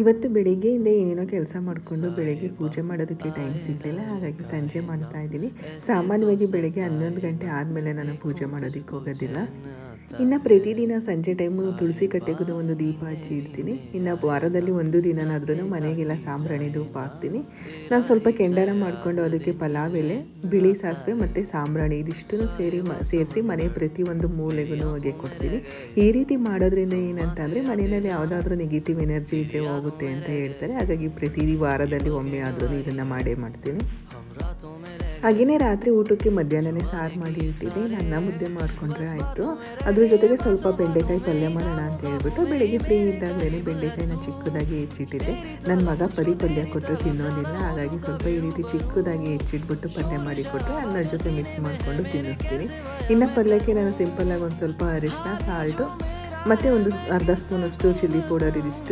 ಇವತ್ತು ಬೆಳಿಗ್ಗೆಯಿಂದ ಏನೇನೋ ಕೆಲಸ ಮಾಡಿಕೊಂಡು ಬೆಳಗ್ಗೆ ಪೂಜೆ ಮಾಡೋದಕ್ಕೆ ಟೈಮ್ ಸಿಗಲಿಲ್ಲ. ಹಾಗಾಗಿ ಸಂಜೆ ಮಾಡ್ತಾ ಇದ್ದೀನಿ. ಸಾಮಾನ್ಯವಾಗಿ ಬೆಳಗ್ಗೆ ಹನ್ನೊಂದು ಗಂಟೆ ಆದಮೇಲೆ ನಾನು ಪೂಜೆ ಮಾಡೋದಕ್ಕೆ ಹೋಗೋದಿಲ್ಲ. ಇನ್ನು ಪ್ರತಿದಿನ ಸಂಜೆ ಟೈಮು ತುಳಸಿ ಕಟ್ಟೆಗೂ ಒಂದು ದೀಪ ಹಚ್ಚಿ ಇಡ್ತೀನಿ. ಇನ್ನು ವಾರದಲ್ಲಿ ಒಂದು ದಿನನಾದ್ರೂ ಮನೆಗೆಲ್ಲ ಸಾಂಬ್ರಾಣಿ ಧೂಪ ಹಾಕ್ತೀನಿ. ನಾನು ಸ್ವಲ್ಪ ಕೆಂಡನ ಮಾಡಿಕೊಂಡು ಅದಕ್ಕೆ ಪಲಾವ್ ಎಲೆ, ಬಿಳಿ ಸಾಸಿವೆ ಮತ್ತು ಸಾಂಬ್ರಾಣಿ ಇದಿಷ್ಟನ್ನು ಸೇರಿ ಮ, ಸೇರಿಸಿ ಮನೆ ಪ್ರತಿಯೊಂದು ಮೂಲೆಗೂ ಹೊಗೆ ಕೊಡ್ತೀನಿ. ಈ ರೀತಿ ಮಾಡೋದ್ರಿಂದ ಏನಂತಂದರೆ ಮನೆಯಲ್ಲಿ ಯಾವುದಾದ್ರೂ ನೆಗೆಟಿವ್ ಎನರ್ಜಿ ಇದ್ದರೆ ಹೋಗುತ್ತೆ ಅಂತ ಹೇಳ್ತಾರೆ. ಹಾಗಾಗಿ ಪ್ರತಿ ವಾರದಲ್ಲಿ ಒಮ್ಮೆ ಆದರೂ ಇದನ್ನು ಮಾಡೇ ಮಾಡ್ತೀನಿ. ಹಾಗೆಯೇ ರಾತ್ರಿ ಊಟಕ್ಕೆ ಮಧ್ಯಾಹ್ನನೇ ಸಾರು ಮಾಡಿ ಇಟ್ಟಿದ್ದೆ. ನನ್ನ ಮುದ್ದೆ ಮಾಡಿಕೊಂಡ್ರೆ ಆಯಿತು. ಅದ್ರ ಜೊತೆಗೆ ಸ್ವಲ್ಪ ಬೆಂಡೆಕಾಯಿ ಪಲ್ಯ ಮಾಡೋಣ ಅಂತ ಹೇಳ್ಬಿಟ್ಟು ಬೆಳಿಗ್ಗೆ ಫ್ರೀ ಇದ್ದಾಗಲೇ ಬೆಂಡೆಕಾಯಿನ ಚಿಕ್ಕದಾಗಿ ಹೆಚ್ಚಿಟ್ಟಿದ್ದೆ. ನನ್ನ ಮಗ ಪರಿ ಪಲ್ಯ ಕೊಟ್ಟರೆ ತಿನ್ನೋದಿಲ್ಲ. ಹಾಗಾಗಿ ಸ್ವಲ್ಪ ಈ ರೀತಿ ಚಿಕ್ಕದಾಗಿ ಹೆಚ್ಚಿಟ್ಬಿಟ್ಟು ಪಲ್ಯ ಮಾಡಿ ಅದರ ಜೊತೆ ಮಿಕ್ಸ್ ಮಾಡಿಕೊಂಡು ತಿನ್ನಿಸ್ತೀನಿ. ಇನ್ನು ಪಲ್ಯಕ್ಕೆ ನಾನು ಸಿಂಪಲ್ಲಾಗಿ ಒಂದು ಸ್ವಲ್ಪ ಅರಿಶಿನ ಸಾಲ್ಟು ಮತ್ತು ಒಂದು ಅರ್ಧ ಸ್ಪೂನಷ್ಟು ಚಿಲ್ಲಿ ಪೌಡರ್ ಇದಿಷ್ಟು